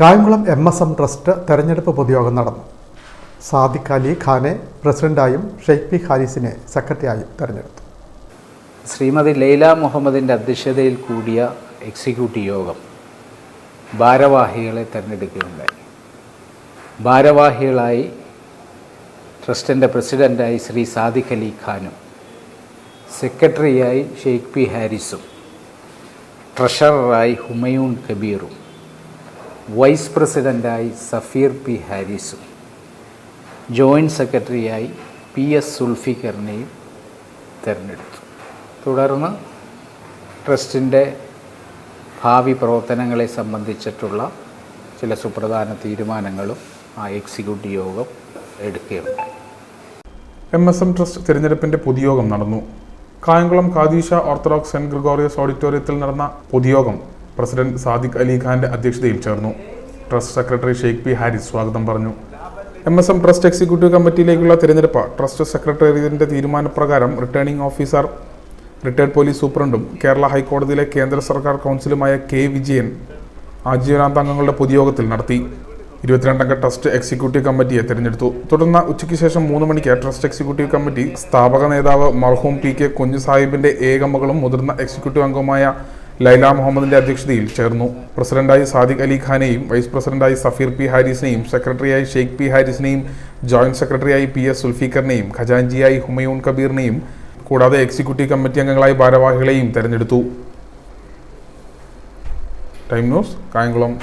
Kayamkulam M S M trust തെരഞ്ഞെടുപ്പ് പൊതുയോഗം നടന്നു. സാദിഖ് അലി ഖാനെ പ്രസിഡന്റായും ഷെയ്ഖ് പി ഹാരിസിനെ സെക്രട്ടറിയായും തെരഞ്ഞെടുത്തു. ശ്രീമതി ലൈല മുഹമ്മദിന്റെ അധ്യക്ഷതയിൽ കൂടിയ എക്സിക്യൂട്ടീവ് യോഗം ഭാരവാഹികളെ തിരഞ്ഞെടുക്കുകയുണ്ടായി. ഭാരവാഹികളായി ട്രസ്റ്റിന്റെ പ്രസിഡന്റായി ശ്രീ സാദിഖ് അലി ഖാനും സെക്രട്ടറിയായി ഷെയ്ഖ് പി ഹാരിസും ട്രഷററായി ഹുമയൂൺ കബീറും വൈസ് പ്രസിഡന്റായി സഫീർ പി. ഹാരിസും ജോയിന്റ് സെക്രട്ടറിയായി പി. എസ്. സുൽഫിക്കറിനെയും തിരഞ്ഞെടുത്തു. തുടർന്ന് ട്രസ്റ്റിന്റെ ഭാവി പ്രവർത്തനങ്ങളെ സംബന്ധിച്ചിട്ടുള്ള ചില സുപ്രധാന തീരുമാനങ്ങളും ആ എക്സിക്യൂട്ടീവ് യോഗം എടുക്കുകയുണ്ടായി. എം എസ് എം ട്രസ്റ്റ് തിരഞ്ഞെടുപ്പിന്റെ പൊതുയോഗം നടന്നു. കായംകുളം കാദീശ ഓർത്തഡോക്സ് സെന്റ് ഗ്രിഗോറിയസ് ഓഡിറ്റോറിയത്തിൽ നടന്ന പൊതുയോഗം പ്രസിഡന്റ് സാദിഖ് അലി ഖാന്റെ അധ്യക്ഷതയിൽ ചേർന്നു. Trust secretary Sheikh P Haris സ്വാഗതം പറഞ്ഞു. M S M trust executive കമ്മിറ്റിയിലേക്കുള്ള തിരഞ്ഞെടുപ്പ് ട്രസ്റ്റ് സെക്രട്ടേറിയറ്റിന്റെ തീരുമാനപ്രകാരം റിട്ടേണിംഗ് ഓഫീസർ റിട്ടയർഡ് പോലീസ് സൂപ്രണ്ടും കേരള ഹൈക്കോടതിയിലെ കേന്ദ്ര സർക്കാർ കൗൺസിലുമായ കെ വിജയൻ ആജീവനാന്ത അംഗങ്ങളുടെ പൊതുയോഗത്തിൽ നടത്തി. ഇരുപത്തിരണ്ടംഗ ട്രസ്റ്റ് എക്സിക്യൂട്ടീവ് കമ്മിറ്റിയെ തിരഞ്ഞെടുത്തു. തുടർന്ന് ഉച്ചയ്ക്ക് ശേഷം മൂന്ന് മണിക്ക് ട്രസ്റ്റ് എക്സിക്യൂട്ടീവ് കമ്മിറ്റി സ്ഥാപക നേതാവ് മർഹൂം പി കെ കുഞ്ഞു സാഹിബിന്റെ ഏക മുതിർന്ന എക്സിക്യൂട്ടീവ് അംഗവുമായ ലൈല മുഹമ്മദിന്റെ അധ്യക്ഷതയിൽ ചേർന്നു. പ്രസിഡന്റായി സാദിഖ് അലി ഖാനെയും വൈസ് പ്രസിഡന്റായി സഫീർ പി ഹാരിസിനെയും സെക്രട്ടറിയായി ഷെയ്ഖ് പി ഹാരിസിനെയും ജോയിന്റ് സെക്രട്ടറിയായി പി എസ് സുൽഫീഖറിനെയും ഖജാൻജിയായി ഹുമയൂൺ കബീറിനെയും കൂടാതെ എക്സിക്യൂട്ടീവ് കമ്മിറ്റി അംഗങ്ങളായി ഭാരവാഹികളെയും തെരഞ്ഞെടുത്തു. Time news Kayamkulam.